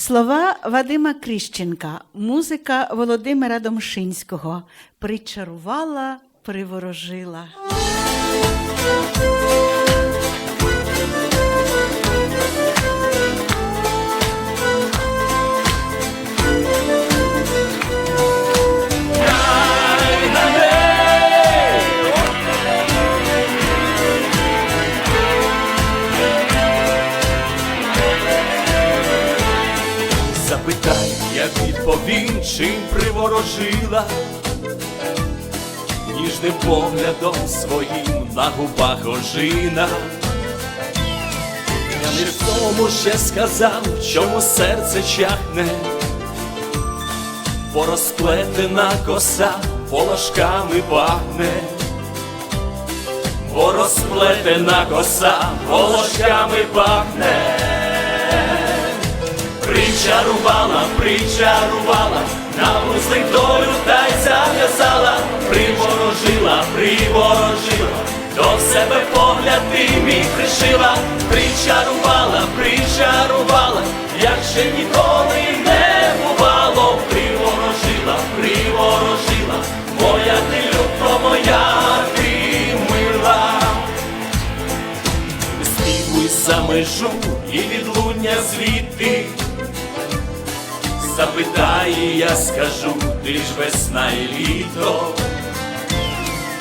Слова Вадима Кріщенка, музика Володимира Домшинського причарувала, приворожила. Запитай, як відповім, чим приворожила, ніжним поглядом своїм на губах ожина. Я не в тому ще сказав, чому серце чахне, порозплетена коса волошками пахне, порозплетена коса волошками пахне. Причарувала, причарувала, на вузлик долю та й зав'язала, приворожила, приворожила, до себе погляд ти мій пришила, причарувала, причарувала, як ще ніколи не бувало, приворожила, приворожила, моя ти любко, моя ти. Співуй за межу і відлуння звідти. Запитай, я скажу, ти ж весна і літо.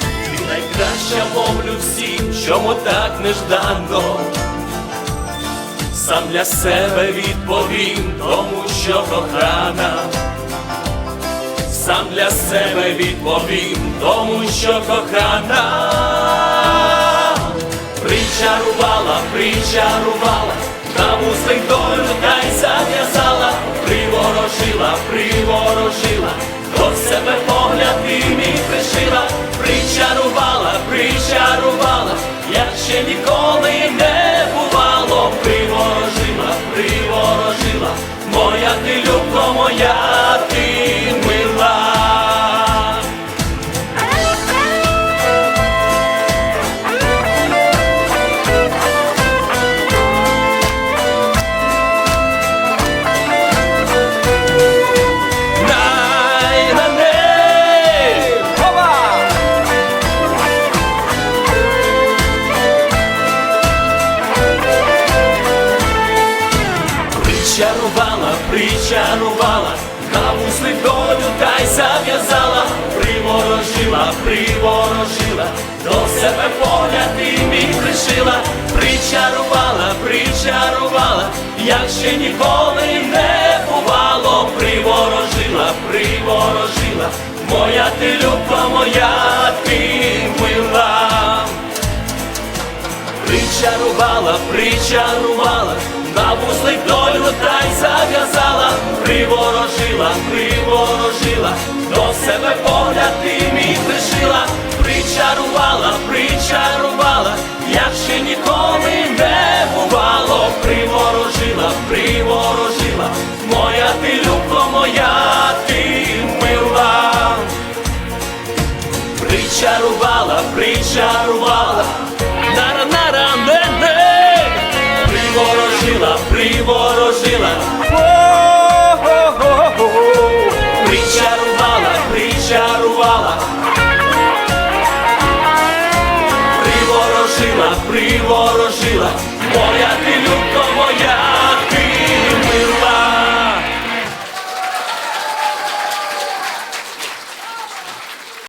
Ти найкраща мовлю всім, чому так неждано. Сам для себе відповім, тому що кохана. Сам для себе відповім, тому що кохана причарувала, причарувала, на вузлик долю та й зав'язала, приворожила, приворожила, до себе погляд ти мій пришила, причарувала, причарувала, як ще ніколи не бувало, приворожила, приворожила, моя ти любко, моя Причарувала, на долю та й зав'язала, приворожила, приворожила, до себе погляд ти мій пришила, причарувала, причарувала, як ще ніколи не бувало, приворожила, приворожила, моя ти любка, моя ти мила. Причарувала, причарувала, на вузлик долю та й зав'язала, приворожила, приворожила, до себе погляд ти мій пришила, причарувала, причарувала, як ще ніколи не бувало, приворожила, приворожила, моя ти любко, моя ти мила. Причарувала, причарувала, приворожила, приворожила, причарувала, причарувала, приворожила, приворожила, моя ти любко,